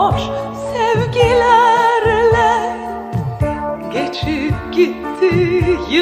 boş sevgilerle geçip gitti yıl.